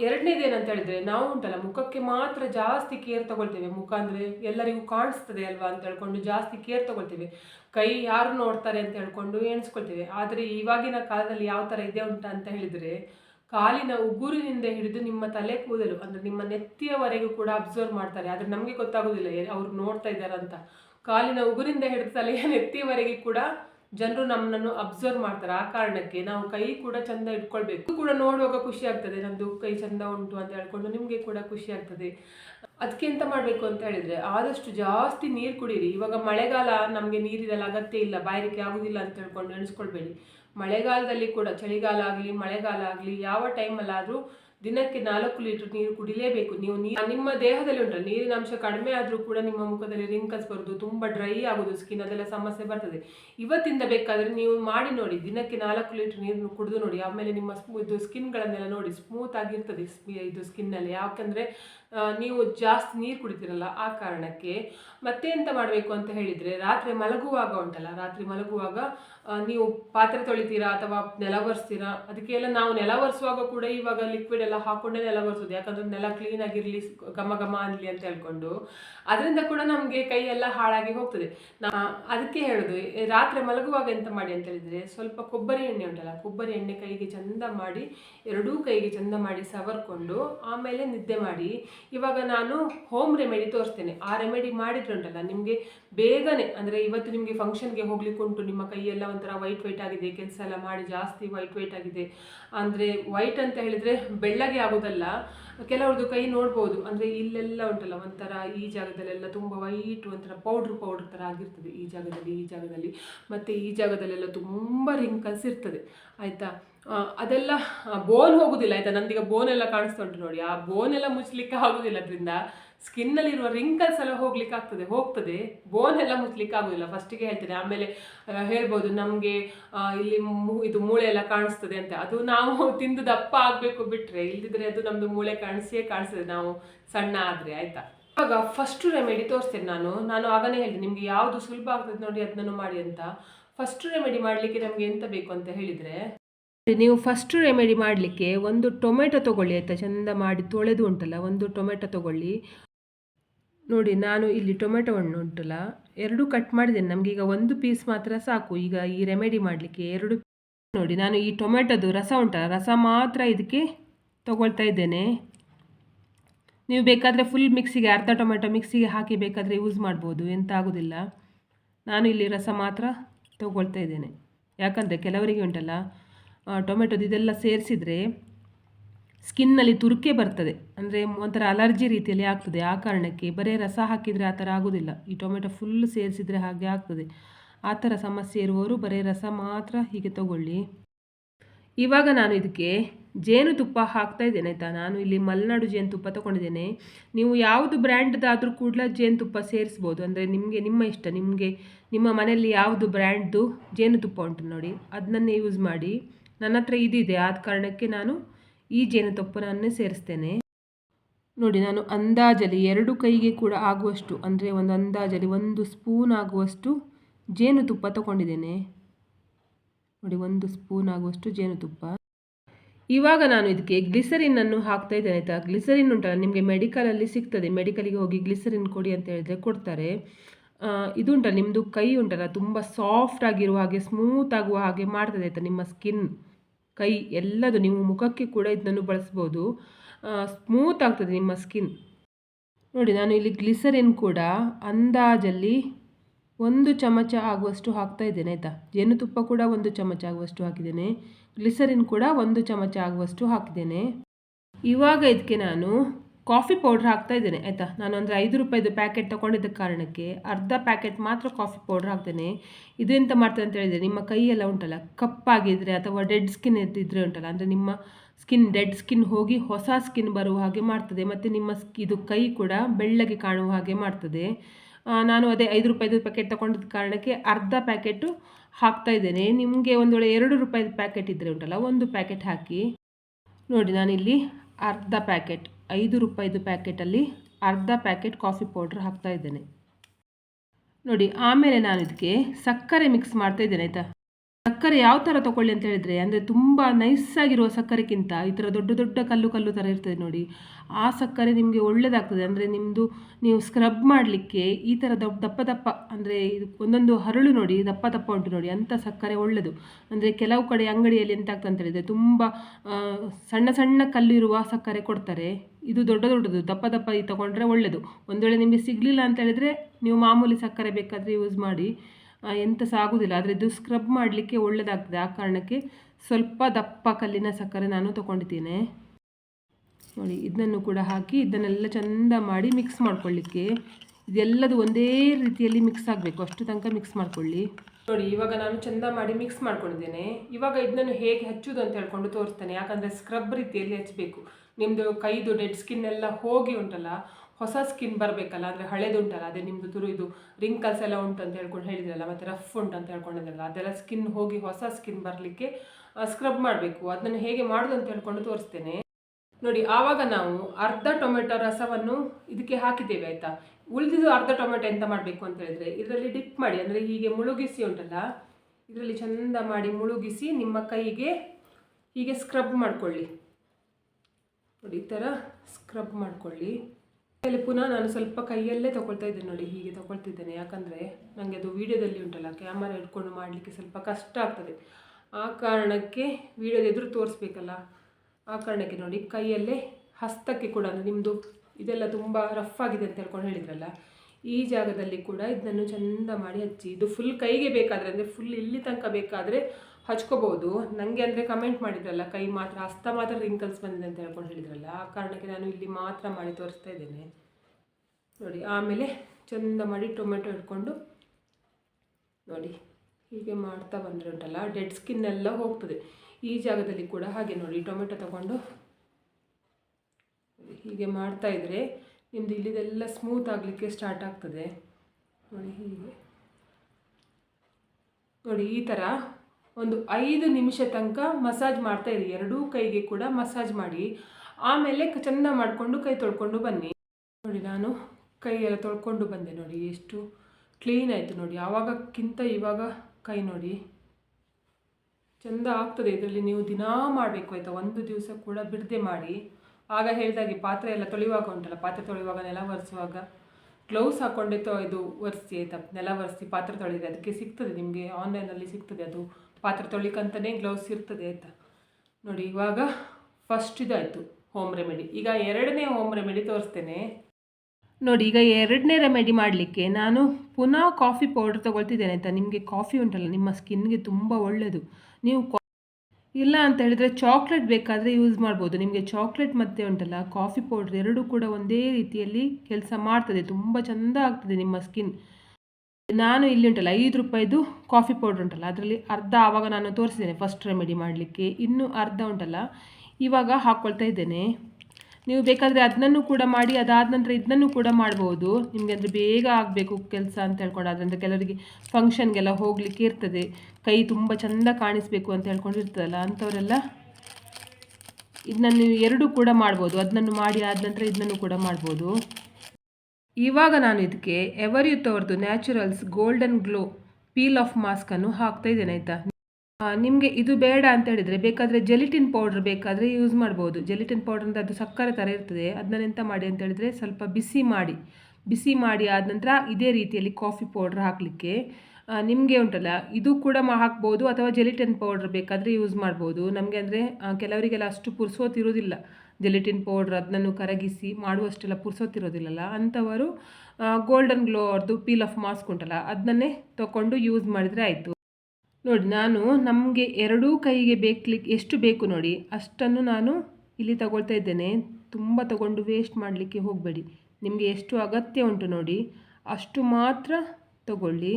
ಎರಡನೇದು ಹೇಳಿದ್ರೆ, ನಾವು ಉಂಟಲ್ಲ, ಮುಖಕ್ಕೆ ಮಾತ್ರ ಜಾಸ್ತಿ ಕೇರ್ ತಗೊಳ್ತೇವೆ. ಮುಖ ಅಂದರೆ ಎಲ್ಲರಿಗೂ ಕಾಣಿಸ್ತದೆ ಅಲ್ವಾ ಅಂತ ಹೇಳ್ಕೊಂಡು ಜಾಸ್ತಿ ಕೇರ್ ತಗೊಳ್ತೇವೆ. ಕೈ ಯಾರು ನೋಡ್ತಾರೆ ಅಂತ ಹೇಳ್ಕೊಂಡು ಎಣಿಸ್ಕೊಳ್ತೇವೆ. ಆದರೆ ಇವಾಗಿನ ಕಾಲದಲ್ಲಿ ಯಾವ ಥರ ಇದೆ ಉಂಟ ಅಂತ ಹೇಳಿದರೆ, ಕಾಲಿನ ಉಗುರಿನಿಂದ ಹಿಡಿದು ನಿಮ್ಮ ತಲೆ ಕೂದಲು, ಅಂದರೆ ನಿಮ್ಮ ನೆತ್ತಿಯವರೆಗೂ ಕೂಡ ಅಬ್ಸರ್ವ್ ಮಾಡ್ತಾರೆ. ಆದರೆ ನಮಗೆ ಗೊತ್ತಾಗೋದಿಲ್ಲ ಅವರು ನೋಡ್ತಾ ಅಂತ ಕಾಲಿನ ಉಗುರಿಂದ ಹಿಡಿದು ತಲೆಯ ನೆತ್ತಿಯವರೆಗೆ ಕೂಡ ಜನರು ನಮ್ಮನ್ನು ಅಬ್ಸರ್ವ್ ಮಾಡ್ತಾರೆ. ಆ ಕಾರಣಕ್ಕೆ ನಾವು ಕೈ ಕೂಡ ಚಂದ ಇಟ್ಕೊಳ್ಬೇಕು. ಕೂಡ ನೋಡುವಾಗ ಖುಷಿ ಆಗ್ತದೆ. ನಮ್ಮದು ಕೈ ಚಂದ ಉಂಟು ಅಂತ ಹೇಳ್ಕೊಂಡು ನಿಮಗೆ ಕೂಡ ಖುಷಿ ಆಗ್ತದೆ. ಅದಕ್ಕೆ ಎಂತ ಮಾಡಬೇಕು ಅಂತ ಹೇಳಿದ್ರೆ, ಆದಷ್ಟು ಜಾಸ್ತಿ ನೀರು ಕುಡೀರಿ. ಇವಾಗ ಮಳೆಗಾಲ ನಮಗೆ ನೀರಿದೆಲ್ಲ ಅಗತ್ಯ ಇಲ್ಲ. ಬಾಯಾರಿಕೆ ಆಗುದಿಲ್ಲ ಅಂತ ಹೇಳ್ಕೊಂಡು ಎಣಿಸ್ಕೊಳ್ಬೇಡಿ. ಮಳೆಗಾಲದಲ್ಲಿ ಕೂಡ, ಚಳಿಗಾಲ ಆಗಲಿ, ಮಳೆಗಾಲ ಆಗಲಿ, ಯಾವ ಟೈಮಲ್ಲಾದರೂ ದಿನಕ್ಕೆ ನಾಲ್ಕು ಲೀಟರ್ ನೀರು ಕುಡಿಲೇಬೇಕು. ನೀವು ನಿಮ್ಮ ದೇಹದಲ್ಲಿ ಉಂಟು ನೀರಿನ ಅಂಶ ಕಡಿಮೆ ಆದರೂ ಕೂಡ ನಿಮ್ಮ ಮುಖದಲ್ಲಿ ರಿಂಕಲ್ಸ್ ಬರೋದು, ತುಂಬ ಡ್ರೈ ಆಗೋದು ಸ್ಕಿನ್ ಅದೆಲ್ಲ ಸಮಸ್ಯೆ ಬರ್ತದೆ. ಇವತ್ತಿಂದ ಬೇಕಾದರೆ ನೀವು ಮಾಡಿ ನೋಡಿ, ದಿನಕ್ಕೆ ನಾಲ್ಕು ಲೀಟರ್ ನೀರನ್ನು ಕುಡಿದು ನೋಡಿ. ಆಮೇಲೆ ನಿಮ್ಮ ಇದು ಸ್ಕಿನ್ಗಳನ್ನೆಲ್ಲ ನೋಡಿ ಸ್ಮೂತ್ ಆಗಿರ್ತದೆ. ಇದು ಸ್ಕಿನ್ನಲ್ಲಿ ಯಾಕಂದರೆ ನೀವು ಜಾಸ್ತಿ ನೀರು ಕುಡಿತೀರಲ್ಲ ಆ ಕಾರಣಕ್ಕೆ ಮತ್ತೆ ಎಂತ ಮಾಡಬೇಕು ಅಂತ ಹೇಳಿದರೆ ರಾತ್ರಿ ಮಲಗುವಾಗ ಉಂಟಲ್ಲ, ರಾತ್ರಿ ಮಲಗುವಾಗ ನೀವು ಪಾತ್ರೆ ತೊಳಿತೀರಾ ಅಥವಾ ನೆಲ ಒರೆಸ್ತೀರಾ? ಅದಕ್ಕೆಲ್ಲ ನಾವು ನೆಲ ಒರೆಸುವಾಗ ಕೂಡ ಇವಾಗ ಲಿಕ್ವಿಡ್ ಎಲ್ಲ ಹಾಕೊಂಡೇ ನೆಲ ಒರೆಸೋದು. ಯಾಕಂದ್ರೆ ನೆಲ ಕ್ಲೀನ್ ಆಗಿರಲಿ, ಘಮ ಘಮ ಅನ್ನಲಿ ಅಂತ ಹೇಳ್ಕೊಂಡು. ಅದರಿಂದ ಕೂಡ ನಮಗೆ ಕೈ ಎಲ್ಲ ಹಾಳಾಗಿ ಹೋಗ್ತದೆ. ನಾ, ಅದಕ್ಕೆ ಹೇಳೋದು ರಾತ್ರಿ ಮಲಗುವಾಗ ಎಂತ ಮಾಡಿ ಅಂತ ಹೇಳಿದ್ರೆ ಸ್ವಲ್ಪ ಕೊಬ್ಬರಿ ಎಣ್ಣೆ ಉಂಟಲ್ಲ, ಕೊಬ್ಬರಿ ಎಣ್ಣೆ ಕೈಗೆ ಚಂದ ಮಾಡಿ, ಎರಡೂ ಕೈಗೆ ಚಂದ ಮಾಡಿ ಸವರ್ಕೊಂಡು ಆಮೇಲೆ ನಿದ್ದೆ ಮಾಡಿ ಇವಾಗ ನಾನು ಹೋಮ್ ರೆಮಿಡಿ ತೋರಿಸ್ತೇನೆ. ಆ ರೆಮಿಡಿ ಮಾಡಿದ್ರುಂಟಲ್ಲ ನಿಮಗೆ ಬೇಗನೆ, ಅಂದರೆ ಇವತ್ತು ನಿಮಗೆ ಫಂಕ್ಷನ್ಗೆ ಹೋಗ್ಲಿಕ್ಕೆ ಉಂಟು, ನಿಮ್ಮ ಕೈಯೆಲ್ಲ ಒಂಥರ ವೈಟ್ ವೈಟ್ ಆಗಿದೆ, ಕೆಲಸ ಎಲ್ಲ ಮಾಡಿ ಜಾಸ್ತಿ ವೈಟ್ ವೈಟ್ ಆಗಿದೆ. ಅಂದರೆ ವೈಟ್ ಅಂತ ಹೇಳಿದರೆ ಬೆಳ್ಳಗೆ ಆಗೋದಲ್ಲ, ಕೆಲವ್ರದ್ದು ಕೈ ನೋಡ್ಬೋದು. ಅಂದರೆ ಇಲ್ಲೆಲ್ಲ ಉಂಟಲ್ಲ, ಒಂಥರ ಈ ಜಾಗದಲ್ಲೆಲ್ಲ ತುಂಬ ವೈಟ್ ಒಂಥರ ಪೌಡ್ರ್ ಪೌಡ್ರ್ ಥರ ಆಗಿರ್ತದೆ, ಈ ಜಾಗದಲ್ಲಿ ಈ ಜಾಗದಲ್ಲಿ. ಮತ್ತು ಈ ಜಾಗದಲ್ಲೆಲ್ಲ ತುಂಬ ರಿಂಕಲ್ಸ್ ಇರ್ತದೆ, ಆಯಿತಾ? ಅದೆಲ್ಲ ಬೋನ್ ಹೋಗುದಿಲ್ಲ, ಆಯ್ತಾ? ನಂದೀಗ ಬೋನ್ ಎಲ್ಲ ಕಾಣಿಸ್ತಾ ಉಂಟು ನೋಡಿ. ಆ ಬೋನ್ ಎಲ್ಲ ಮುಚ್ಚಲಿಕ್ಕೆ ಆಗುದಿಲ್ಲ ಅದರಿಂದ. ಸ್ಕಿನ್ನಲ್ಲಿರುವ ರಿಂಕಲ್ಸ್ ಎಲ್ಲ ಹೋಗ್ಲಿಕ್ಕೆ ಆಗ್ತದೆ, ಹೋಗ್ತದೆ. ಬೋನ್ ಎಲ್ಲ ಮುಚ್ಚಲಿಕ್ಕೆ ಆಗುದಿಲ್ಲ. ಫಸ್ಟಿಗೆ ಹೇಳ್ತೇನೆ. ಆಮೇಲೆ ಹೇಳ್ಬೋದು, ನಮಗೆ ಇಲ್ಲಿ ಇದು ಮೂಳೆ ಎಲ್ಲ ಕಾಣಿಸ್ತದೆ ಅಂತ. ಅದು ನಾವು ತಿಂದು ದಪ್ಪ ಆಗಬೇಕು ಬಿಟ್ರೆ, ಇಲ್ದಿದ್ರೆ ಅದು ನಮ್ಮದು ಮೂಳೆ ಕಾಣಿಸಿಯೇ ಕಾಣಿಸ್ತದೆ ನಾವು ಸಣ್ಣ ಆದರೆ, ಆಯ್ತಾ? ಆಗ ಫಸ್ಟ್ ರೆಮಿಡಿ ತೋರಿಸ್ತೇನೆ ನಾನು. ನಾನು ಆಗನೇ ಹೇಳಿದೆ, ನಿಮಗೆ ಯಾವುದು ಸುಲಭ ಆಗ್ತದೆ ನೋಡಿ ಅದನ್ನು ಮಾಡಿ ಅಂತ. ಫಸ್ಟ್ ರೆಮಿಡಿ ಮಾಡಲಿಕ್ಕೆ ನಮಗೆ ಎಂತ ಬೇಕು ಅಂತ ಹೇಳಿದರೆ ನೀವು ಫಸ್ಟ್ ರೆಮಿಡಿ ಮಾಡಲಿಕ್ಕೆ ಒಂದು ಟೊಮೆಟೊ ತೊಗೊಳ್ಳಿ ಆಯಿತಾ? ಚೆಂದ ಮಾಡಿ ತೊಳೆದು ಉಂಟಲ್ಲ, ಒಂದು ಟೊಮೆಟೊ ತೊಗೊಳ್ಳಿ. ನೋಡಿ, ನಾನು ಇಲ್ಲಿ ಟೊಮೆಟೊ ಹಣ್ಣು ಉಂಟಲ್ಲ, ಎರಡು ಕಟ್ ಮಾಡಿದ್ದೇನೆ. ನಮಗೀಗ ಒಂದು ಪೀಸ್ ಮಾತ್ರ ಸಾಕು. ಈಗ ಈ ರೆಮಿಡಿ ಮಾಡಲಿಕ್ಕೆ ಎರಡು ನೋಡಿ, ನಾನು ಈ ಟೊಮೆಟೊದು ರಸ ಉಂಟಲ್ಲ, ರಸ ಮಾತ್ರ ಇದಕ್ಕೆ ತಗೊಳ್ತಾ ಇದ್ದೇನೆ. ನೀವು ಬೇಕಾದರೆ ಫುಲ್ ಮಿಕ್ಸಿಗೆ ಅರ್ಧ ಟೊಮೆಟೊ ಮಿಕ್ಸಿಗೆ ಹಾಕಿ ಬೇಕಾದರೆ ಯೂಸ್ ಮಾಡ್ಬೋದು, ಎಂತ ಆಗೋದಿಲ್ಲ. ನಾನು ಇಲ್ಲಿ ರಸ ಮಾತ್ರ ತೊಗೊಳ್ತಾ ಇದ್ದೇನೆ. ಯಾಕಂದರೆ ಕೆಲವರಿಗೆ ಉಂಟಲ್ಲ ಟೊಮೆಟೊದು ಇದೆಲ್ಲ ಸೇರಿಸಿದರೆ ಸ್ಕಿನ್ನಲ್ಲಿ ತುರುಕೆ ಬರ್ತದೆ. ಅಂದರೆ ಒಂಥರ ಅಲರ್ಜಿ ರೀತಿಯಲ್ಲಿ ಆಗ್ತದೆ. ಆ ಕಾರಣಕ್ಕೆ ಬರೀ ರಸ ಹಾಕಿದರೆ ಆ ಥರ ಆಗೋದಿಲ್ಲ. ಈ ಟೊಮೆಟೊ ಫುಲ್ ಸೇರಿಸಿದರೆ ಹಾಗೆ ಆಗ್ತದೆ. ಆ ಥರ ಸಮಸ್ಯೆ ಇರುವವರು ಬರೀ ರಸ ಮಾತ್ರ ಹೀಗೆ ತಗೊಳ್ಳಿ. ಇವಾಗ ನಾನು ಇದಕ್ಕೆ ಜೇನುತುಪ್ಪ ಹಾಕ್ತಾ ಇದ್ದೇನೆ, ಆಯಿತಾ? ನಾನು ಇಲ್ಲಿ ಮಲೆನಾಡು ಜೇನುತುಪ್ಪ ತೊಗೊಂಡಿದ್ದೇನೆ. ನೀವು ಯಾವುದು ಬ್ರ್ಯಾಂಡ್ದಾದರೂ ಕೂಡ ಜೇನುತುಪ್ಪ ಸೇರಿಸ್ಬೋದು. ಅಂದರೆ ನಿಮಗೆ, ನಿಮ್ಮ ಇಷ್ಟ. ನಿಮಗೆ, ನಿಮ್ಮ ಮನೆಯಲ್ಲಿ ಯಾವುದು ಬ್ರ್ಯಾಂಡ್ದು ಜೇನುತುಪ್ಪ ಉಂಟು ನೋಡಿ. ಅದನ್ನೇ ಯೂಸ್ ಮಾಡಿ. ನನ್ನ ಹತ್ರ ಇದಿದೆ. ಆದ ಕಾರಣಕ್ಕೆ ನಾನು ಈ ಜೇನುತುಪ್ಪನನ್ನೇ ಸೇರಿಸ್ತೇನೆ. ನೋಡಿ, ನಾನು ಅಂದಾಜಲ್ಲಿ ಎರಡು ಕೈಗೆ ಕೂಡ ಆಗುವಷ್ಟು, ಅಂದರೆ ಒಂದು ಅಂದಾಜಲ್ಲಿ ಒಂದು ಸ್ಪೂನ್ ಆಗುವಷ್ಟು ಜೇನುತುಪ್ಪ ತಗೊಂಡಿದ್ದೇನೆ. ನೋಡಿ, ಒಂದು ಸ್ಪೂನ್ ಆಗುವಷ್ಟು ಜೇನುತುಪ್ಪ ಇವಾಗ ನಾನು ಇದಕ್ಕೆ ಗ್ಲಿಸರಿನನ್ನು ಹಾಕ್ತಾ ಇದ್ದೇನೆ ಆಯಿತಾ? ಗ್ಲಿಸರಿನ್ ಉಂಟಲ್ಲ, ನಿಮಗೆ ಮೆಡಿಕಲಲ್ಲಿ ಸಿಗ್ತದೆ. ಮೆಡಿಕಲಿಗೆ ಹೋಗಿ ಗ್ಲಿಸರಿನ್ ಕೊಡಿ ಅಂತ ಹೇಳಿದ್ರೆ ಕೊಡ್ತಾರೆ. ಇದು ಉಂಟಲ್ಲ ನಿಮ್ಮದು ಕೈ ಉಂಟಲ್ಲ, ತುಂಬ ಸಾಫ್ಟ್ ಆಗಿರುವ ಹಾಗೆ ಸ್ಮೂತ್ ಆಗುವ ಹಾಗೆ ಮಾಡ್ತದೆ ಆಯಿತಾ ನಿಮ್ಮ ಸ್ಕಿನ್ ಕೈ ಎಲ್ಲದು ನೀವು ಮುಖಕ್ಕೆ ಕೂಡ ಇದನ್ನು ಬಳಸ್ಬೋದು. ಸ್ಮೂತ್ ಆಗ್ತದೆ ನಿಮ್ಮ ಸ್ಕಿನ್ ನೋಡಿ, ನಾನು ಇಲ್ಲಿ ಗ್ಲಿಸರಿನ್ ಕೂಡ ಅಂದಾಜಲ್ಲಿ ಒಂದು ಚಮಚ ಆಗುವಷ್ಟು ಹಾಕ್ತಾ ಇದ್ದೇನೆ, ಆಯಿತಾ? ಜೇನುತುಪ್ಪ ಕೂಡ ಒಂದು ಚಮಚ ಆಗುವಷ್ಟು ಹಾಕಿದ್ದೇನೆ. ಗ್ಲಿಸರಿನ್ ಕೂಡ ಒಂದು ಚಮಚ ಆಗುವಷ್ಟು ಹಾಕಿದ್ದೇನೆ. ಇವಾಗ ಇದಕ್ಕೆ ನಾನು ಕಾಫಿ ಪೌಡ್ರ್ ಹಾಕ್ತಾ ಇದ್ದೇನೆ, ಆಯಿತಾ? ನಾನು ಅಂದರೆ ಐದು ರೂಪಾಯಿದು ಪ್ಯಾಕೆಟ್ ತೊಗೊಂಡಿದ್ದ ಕಾರಣಕ್ಕೆ ಅರ್ಧ ಪ್ಯಾಕೆಟ್ ಮಾತ್ರ ಕಾಫಿ ಪೌಡ್ರ್ ಹಾಕ್ತೇನೆ ಇದು ಎಂತ ಮಾಡ್ತೇನೆ ಅಂತ ಹೇಳಿದರೆ, ನಿಮ್ಮ ಕೈಯೆಲ್ಲ ಉಂಟಲ್ಲ ಕಪ್ಪಾಗಿದ್ದರೆ ಅಥವಾ ಡೆಡ್ ಸ್ಕಿನ್ ಇದ್ದಿದ್ರೆ ಉಂಟಲ್ಲ, ಅಂದರೆ ನಿಮ್ಮ ಸ್ಕಿನ್, ಡೆಡ್ ಸ್ಕಿನ್ ಹೋಗಿ ಹೊಸ ಸ್ಕಿನ್ ಬರುವ ಹಾಗೆ ಮಾಡ್ತದೆ, ಮತ್ತು ನಿಮ್ಮ ಇದು ಕೈ ಕೂಡ ಬೆಳ್ಳಗೆ ಕಾಣುವ ಹಾಗೆ ಮಾಡ್ತದೆ. ನಾನು ಅದೇ ಐದು ರೂಪಾಯಿದು ಪ್ಯಾಕೆಟ್ ತೊಗೊಂಡಿದ್ದ ಕಾರಣಕ್ಕೆ ಅರ್ಧ ಪ್ಯಾಕೆಟು ಹಾಕ್ತಾ ಇದ್ದೇನೆ. ನಿಮಗೆ ಒಂದು ವೇಳೆ ಎರಡು ರೂಪಾಯಿದು ಪ್ಯಾಕೆಟ್ ಇದ್ದರೆ ಉಂಟಲ್ಲ, ಒಂದು ಪ್ಯಾಕೆಟ್ ಹಾಕಿ. ನೋಡಿ, ನಾನಿಲ್ಲಿ ಅರ್ಧ ಪ್ಯಾಕೆಟ್. ಐದು ರೂಪಾಯಿದು ಪ್ಯಾಕೆಟಲ್ಲಿ ಅರ್ಧ ಪ್ಯಾಕೆಟ್ ಕಾಫಿ ಪೌಡ್ರ್ ಹಾಕ್ತಾ ಇದ್ದೇನೆ. ನೋಡಿ, ಆಮೇಲೆ ನಾನು ಇದಕ್ಕೆ ಸಕ್ಕರೆ ಮಿಕ್ಸ್ ಮಾಡ್ತಾ ಇದ್ದೇನೆ, ಆಯಿತಾ? ಸಕ್ಕರೆ ಯಾವ ಥರ ತೊಗೊಳ್ಳಿ ಅಂತ ಹೇಳಿದರೆ, ಅಂದರೆ ತುಂಬ ನೈಸಾಗಿರುವ ಸಕ್ಕರೆಗಿಂತ ಈ ಥರ ದೊಡ್ಡ ದೊಡ್ಡ ಕಲ್ಲು ಕಲ್ಲು ಥರ ಇರ್ತದೆ ನೋಡಿ. ಆ ಸಕ್ಕರೆ ನಿಮಗೆ ಒಳ್ಳೆಯದಾಗ್ತದೆ ಅಂದರೆ ನಿಮ್ಮದು ನೀವು ಸ್ಕ್ರಬ್ ಮಾಡಲಿಕ್ಕೆ ಈ ಥರ ದಪ್ಪ ದಪ್ಪ ದಪ್ಪ, ಅಂದರೆ ಇದು ಒಂದೊಂದು ಹರಳು ನೋಡಿ, ದಪ್ಪ ದಪ್ಪ ಉಂಟು ನೋಡಿ, ಅಂಥ ಸಕ್ಕರೆ ಒಳ್ಳೆಯದು ಅಂದರೆ ಕೆಲವು ಕಡೆ ಅಂಗಡಿಯಲ್ಲಿ ಎಂತ ಆಗ್ತದೆ ಅಂತ ಹೇಳಿದರೆ, ತುಂಬ ಸಣ್ಣ ಸಣ್ಣ ಕಲ್ಲು ಇರುವ ಸಕ್ಕರೆ ಕೊಡ್ತಾರೆ. ಇದು ದೊಡ್ಡ ದೊಡ್ಡದು, ದಪ್ಪ ದಪ್ಪ ಈ ತೊಗೊಂಡ್ರೆ ಒಳ್ಳೆಯದು ಒಂದು ವೇಳೆ ನಿಮಗೆ ಸಿಗಲಿಲ್ಲ ಅಂತ ಹೇಳಿದರೆ ನೀವು ಮಾಮೂಲಿ ಸಕ್ಕರೆ ಬೇಕಾದರೆ ಯೂಸ್ ಮಾಡಿ. ಎಂತ ಸಹ ಆಗೋದಿಲ್ಲ ಆದರೆ ಇದು ಸ್ಕ್ರಬ್ ಮಾಡಲಿಕ್ಕೆ ಒಳ್ಳೆಯದಾಗ್ತದೆ ಆ ಕಾರಣಕ್ಕೆ ಸ್ವಲ್ಪ ದಪ್ಪ ಕಲ್ಲಿನ ಸಕ್ಕರೆ ನಾನು ತೊಗೊಂಡಿದ್ದೇನೆ. ನೋಡಿ, ಇದನ್ನು ಕೂಡ ಹಾಕಿ ಇದನ್ನೆಲ್ಲ ಚೆಂದ ಮಾಡಿ ಮಿಕ್ಸ್ ಮಾಡ್ಕೊಳ್ಳಿಕ್ಕೆ. ಇದೆಲ್ಲದು ಒಂದೇ ರೀತಿಯಲ್ಲಿ ಮಿಕ್ಸ್ ಆಗಬೇಕು. ಅಷ್ಟು ತನಕ ಮಿಕ್ಸ್ ಮಾಡ್ಕೊಳ್ಳಿ. ನೋಡಿ, ಇವಾಗ ನಾನು ಚೆಂದ ಮಾಡಿ ಮಿಕ್ಸ್ ಮಾಡ್ಕೊಂಡಿದ್ದೇನೆ. ಇವಾಗ ಇದನ್ನು ಹೇಗೆ ಹಚ್ಚೋದು ಅಂತ ಹೇಳ್ಕೊಂಡು ತೋರಿಸ್ತೇನೆ. ಯಾಕಂದರೆ ಸ್ಕ್ರಬ್ ರೀತಿಯಲ್ಲಿ ಹಚ್ಚಬೇಕು. ನಿಮ್ಮದು ಕೈದು ಡೆಡ್ ಸ್ಕಿನ್ ಎಲ್ಲ ಹೋಗಿ ಉಂಟಲ್ಲ, ಹೊಸ ಸ್ಕಿನ್ ಬರಬೇಕಲ್ಲ, ಅಂದರೆ ಹಳೇದುಂಟಲ್ಲ ಅದೇ ನಿಮ್ಮದು ತುರು ಇದು ರಿಂಕಲ್ಸ್ ಎಲ್ಲ ಉಂಟು ಅಂತ ಹೇಳ್ಕೊಂಡು ಹೇಳಿದ್ರಲ್ಲ, ಮತ್ತು ರಫ್ ಉಂಟು ಅಂತ ಹೇಳ್ಕೊಂಡಿದ್ರಲ್ಲ, ಅದೆಲ್ಲ ಸ್ಕಿನ್ ಹೋಗಿ ಹೊಸ ಸ್ಕಿನ್ ಬರಲಿಕ್ಕೆ ಸ್ಕ್ರಬ್ ಮಾಡಬೇಕು. ಅದನ್ನು ಹೇಗೆ ಮಾಡೋದು ಅಂತ ಹೇಳ್ಕೊಂಡು ತೋರಿಸ್ತೇನೆ. ನೋಡಿ, ಆವಾಗ ನಾವು ಅರ್ಧ ಟೊಮೆಟೊ ರಸವನ್ನು ಇದಕ್ಕೆ ಹಾಕಿದ್ದೇವೆ, ಆಯಿತಾ? ಉಳಿದಿದ್ದು ಅರ್ಧ ಟೊಮೆಟೊ ಎಂತ ಮಾಡಬೇಕು ಅಂತ ಹೇಳಿದರೆ, ಇದರಲ್ಲಿ ಡಿಪ್ ಮಾಡಿ, ಅಂದರೆ ಹೀಗೆ ಮುಳುಗಿಸಿ ಉಂಟಲ್ಲ, ಇದರಲ್ಲಿ ಚಂದ ಮಾಡಿ ಮುಳುಗಿಸಿ ನಿಮ್ಮ ಕೈಗೆ ಹೀಗೆ ಸ್ಕ್ರಬ್ ಮಾಡಿಕೊಳ್ಳಿ. ನೋಡಿ, ಈ ಥರ ಸ್ಕ್ರಬ್ ಮಾಡಿಕೊಳ್ಳಿ. ಆಮೇಲೆ ಪುನಃ ನಾನು ಸ್ವಲ್ಪ ಕೈಯಲ್ಲೇ ತೊಗೊಳ್ತಾ ಇದ್ದೇನೆ ನೋಡಿ, ಹೀಗೆ ತೊಗೊಳ್ತಿದ್ದೇನೆ ಯಾಕಂದರೆ ನನಗೆ ಅದು ವೀಡಿಯೋದಲ್ಲಿ ಉಂಟಲ್ಲ ಕ್ಯಾಮರಾ ಇಟ್ಕೊಂಡು ಮಾಡಲಿಕ್ಕೆ ಸ್ವಲ್ಪ ಕಷ್ಟ ಆಗ್ತದೆ. ಆ ಕಾರಣಕ್ಕೆ ವೀಡಿಯೋದ ಎದುರು ತೋರಿಸ್ಬೇಕಲ್ಲ, ಆ ಕಾರಣಕ್ಕೆ ನೋಡಿ, ಕೈಯಲ್ಲೇ ಹಸ್ತಕ್ಕೆ ಕೂಡ ನಿಮ್ಮದು ಇದೆಲ್ಲ ತುಂಬ ರಫ್ ಆಗಿದೆ ಅಂತ ಹೇಳ್ಕೊಂಡು ಹೇಳಿದ್ರಲ್ಲ, ಈ ಜಾಗದಲ್ಲಿ ಕೂಡ ಇದನ್ನು ಚೆಂದ ಮಾಡಿ ಹಚ್ಚಿ ಇದು ಫುಲ್ ಕೈಗೆ ಬೇಕಾದರೆ, ಅಂದರೆ ಫುಲ್ ಇಲ್ಲಿ ತನಕ ಬೇಕಾದರೆ ಹಚ್ಕೋಬೋದು ನನಗೆ ಅಂದರೆ ಕಮೆಂಟ್ ಮಾಡಿದ್ರಲ್ಲ, ಕೈ ಮಾತ್ರ ಹಸ್ತ ಮಾತ್ರ ರಿಂಕಲ್ಸ್ ಬಂದಿದೆ ಅಂತ ಹೇಳ್ಕೊಂಡು ಹೇಳಿದ್ರಲ್ಲ, ಆ ಕಾರಣಕ್ಕೆ ನಾನು ಇಲ್ಲಿ ಮಾತ್ರ ಮಾಡಿ ತೋರಿಸ್ತಾ ಇದ್ದೇನೆ. ನೋಡಿ, ಆಮೇಲೆ ಚಂದ ಮಾಡಿ ಟೊಮೆಟೊ ಇಟ್ಕೊಂಡು, ನೋಡಿ, ಹೀಗೆ ಮಾಡ್ತಾ ಬಂದರೆ ಉಂಟಲ್ಲ ಡೆಡ್ ಸ್ಕಿನ್ ಎಲ್ಲ ಹೋಗ್ತದೆ. ಈ ಜಾಗದಲ್ಲಿ ಕೂಡ ಹಾಗೆ ನೋಡಿ, ಟೊಮೆಟೊ ತಗೊಂಡು ಹೀಗೆ ಮಾಡ್ತಾ ಇದ್ರೆ ನಿಮ್ಮದು ಇಲ್ಲಿದೆಲ್ಲ ಸ್ಮೂತ್ ಆಗಲಿಕ್ಕೆ ಸ್ಟಾರ್ಟ್ ಆಗ್ತದೆ. ನೋಡಿ, ಹೀಗೆ. ನೋಡಿ, ಈ ಥರ ಒಂದು ಐದು ನಿಮಿಷ ತನಕ ಮಸಾಜ್ ಮಾಡ್ತಾ ಇರಿ. ಎರಡೂ ಕೈಗೆ ಕೂಡ ಮಸಾಜ್ ಮಾಡಿ. ಆಮೇಲೆ ಚೆಂದ ಮಾಡಿಕೊಂಡು ಕೈ ತೊಳ್ಕೊಂಡು ಬನ್ನಿ. ನೋಡಿ, ನಾನು ಕೈಯೆಲ್ಲ ತೊಳ್ಕೊಂಡು ಬಂದೆ ನೋಡಿ. ಎಷ್ಟು ಕ್ಲೀನ್ ಆಯಿತು ನೋಡಿ. ಆವಾಗಕ್ಕಿಂತ ಇವಾಗ ಕೈ ನೋಡಿ. ಚೆಂದ ಆಗ್ತದೆ ಇದರಲ್ಲಿ. ನೀವು ದಿನಾ ಮಾಡಬೇಕು ಆಯಿತಾ? ಒಂದು ದಿವಸ ಕೂಡ ಬಿಡದೆ ಮಾಡಿ. ಆಗ ಹೇಳಿದಾಗೆ ಪಾತ್ರೆ ಎಲ್ಲ ತೊಳೆಯುವಾಗ ಉಂಟಲ್ಲ? ಪಾತ್ರೆ ತೊಳೆಯುವಾಗ ನೆಲ ಒರೆಸುವಾಗ ಗ್ಲೌಸ್ ಹಾಕ್ಕೊಂಡೆ ತೊ ಇದು ಒರೆಸಿ ಆಯಿತಾ? ನೆಲ ಒರೆಸಿ ಪಾತ್ರೆ ತೊಳೆದಿದೆ ಅದಕ್ಕೆ ಸಿಗ್ತದೆ ನಿಮಗೆ. ಆನ್ಲೈನಲ್ಲಿ ಸಿಗ್ತದೆ ಅದು. ಪಾತ್ರೆ ತೊಳಿಕಂತಲೇ ಗ್ಲೌಸ್ ಇರ್ತದೆ ಆಯಿತಾ? ನೋಡಿ, ಇವಾಗ ಫಸ್ಟ್ ಇದಾಯಿತು ಹೋಮ್ ರೆಮಿಡಿ ಈಗ ಎರಡನೇ ಹೋಮ್ ರೆಮಿಡಿ ತೋರಿಸ್ತೇನೆ. ನೋಡಿ, ಈಗ ಎರಡನೇ ರೆಮಿಡಿ ಮಾಡಲಿಕ್ಕೆ ನಾನು ಪುನಃ ಕಾಫಿ ಪೌಡರ್ ತೊಗೊಳ್ತಿದ್ದೇನೆ ಅಂತ ನಿಮಗೆ ಕಾಫಿ ಉಂಟಲ್ಲ, ನಿಮ್ಮ ಸ್ಕಿನ್ಗೆ ತುಂಬ ಒಳ್ಳೆಯದು ನೀವು ಇಲ್ಲ ಅಂತ ಹೇಳಿದರೆ ಚಾಕ್ಲೇಟ್ ಬೇಕಾದರೆ ಯೂಸ್ ಮಾಡ್ಬೋದು. ನಿಮಗೆ ಚಾಕ್ಲೇಟ್ ಮತ್ತೆ ಉಂಟಲ್ಲ ಕಾಫಿ ಪೌಡ್ರ್ ಎರಡೂ ಕೂಡ ಒಂದೇ ರೀತಿಯಲ್ಲಿ ಕೆಲಸ ಮಾಡ್ತದೆ. ತುಂಬ ಚೆಂದ ಆಗ್ತದೆ ನಿಮ್ಮ ಸ್ಕಿನ್ ನಾನು ಇಲ್ಲಿ ಉಂಟಲ್ಲ, ಐದು ರೂಪಾಯಿದು ಕಾಫಿ ಪೌಡ್ರ್ ಉಂಟಲ್ಲ, ಅದರಲ್ಲಿ ಅರ್ಧ ಆವಾಗ ನಾನು ತೋರಿಸಿದ್ದೇನೆ ಫಸ್ಟ್ ರೆಮಿಡಿ ಮಾಡಲಿಕ್ಕೆ. ಇನ್ನೂ ಅರ್ಧ ಉಂಟಲ್ಲ, ಇವಾಗ ಹಾಕ್ಕೊಳ್ತಾ ಇದ್ದೇನೆ. ನೀವು ಬೇಕಾದರೆ ಅದನ್ನು ಕೂಡ ಮಾಡಿ, ಅದಾದ ನಂತರ ಇದನ್ನು ಕೂಡ ಮಾಡ್ಬೋದು. ನಿಮಗೆ ಅಂದರೆ ಬೇಗ ಆಗಬೇಕು ಕೆಲಸ ಅಂತ ಹೇಳ್ಕೊಂಡು ಅದರಿಂದ ಕೆಲವರಿಗೆ ಫಂಕ್ಷನ್ಗೆಲ್ಲ ಹೋಗಲಿಕ್ಕೆ ಇರ್ತದೆ. ಕೈ ತುಂಬ ಚೆಂದ ಕಾಣಿಸ್ಬೇಕು ಅಂತ ಹೇಳ್ಕೊಂಡು ಇರ್ತದಲ್ಲ, ಅಂಥವರೆಲ್ಲ ಇದನ್ನ ನೀವು ಎರಡೂ ಕೂಡ ಮಾಡ್ಬೋದು. ಅದನ್ನು ಮಾಡಿ ಆದ ನಂತರ ಇದನ್ನು ಕೂಡ ಮಾಡ್ಬೋದು. ಇವಾಗ ನಾನು ಇದಕ್ಕೆ ಎವರ್ಯುತ್ ಅವ್ರದ್ದು naturals golden glow peel off ಮಾಸ್ಕನ್ನು ಹಾಕ್ತಾ ಇದ್ದೇನೆ, ಆಯಿತಾ? ನಿಮಗೆ ಇದು ಬೇಡ ಅಂತ ಹೇಳಿದರೆ ಬೇಕಾದರೆ ಜೆಲಿಟಿನ್ ಪೌಡ್ರ್ ಬೇಕಾದರೆ ಯೂಸ್ ಮಾಡ್ಬೋದು. ಜೆಲಿಟಿನ್ ಪೌಡ್ರ್ ಅಂತ ಅದು ಸಕ್ಕರೆ ಥರ ಇರ್ತದೆ. ಅದನ್ನ ಎಂತ ಮಾಡಿ ಅಂತ ಹೇಳಿದರೆ ಸ್ವಲ್ಪ ಬಿಸಿ ಮಾಡಿ. ಬಿಸಿ ಮಾಡಿ ಆದ ನಂತರ ಇದೇ ರೀತಿಯಲ್ಲಿ ಕಾಫಿ ಪೌಡ್ರ್ ಹಾಕಲಿಕ್ಕೆ ನಿಮಗೆ ಉಂಟಲ್ಲ, ಇದು ಕೂಡ ಹಾಕ್ಬೋದು ಅಥವಾ ಜೆಲಿಟಿನ್ ಪೌಡ್ರ್ ಬೇಕಾದರೆ ಯೂಸ್ ಮಾಡ್ಬೋದು. ನಮಗೆ ಅಂದರೆ ಕೆಲವರಿಗೆಲ್ಲ ಅಷ್ಟು ಪುರ್ಸೋತಿರೋದಿಲ್ಲ ಜೆಲಿಟಿನ್ ಪೌಡ್ರ್ ಅದನ್ನು ಕರಗಿಸಿ ಮಾಡುವಷ್ಟೆಲ್ಲ ಪುರ್ಸೋತಿರೋದಿಲ್ಲಲ್ಲ ಅಂಥವರು ಗೋಲ್ಡನ್ ಗ್ಲೋ ಅವ್ರದ್ದು ಪೀಲ್ ಆಫ್ ಮಾಸ್ಕ್ ಉಂಟಲ್ಲ ಅದನ್ನೇ ತಗೊಂಡು ಯೂಸ್ ಮಾಡಿದರೆ ಆಯಿತು. ನೋಡಿ, ನಾನು ನಮಗೆ ಎರಡೂ ಕೈಗೆ ಬೇಕಲಿಕ್ಕೆ ಎಷ್ಟು ಬೇಕು ನೋಡಿ, ಅಷ್ಟನ್ನು ನಾನು ಇಲ್ಲಿ ತಗೊಳ್ತಾ ಇದ್ದೇನೆ. ತುಂಬ ತಗೊಂಡು ವೇಸ್ಟ್ ಮಾಡಲಿಕ್ಕೆ ಹೋಗಬೇಡಿ. ನಿಮಗೆ ಎಷ್ಟು ಅಗತ್ಯ ಉಂಟು ನೋಡಿ, ಅಷ್ಟು ಮಾತ್ರ ತಗೊಳ್ಳಿ.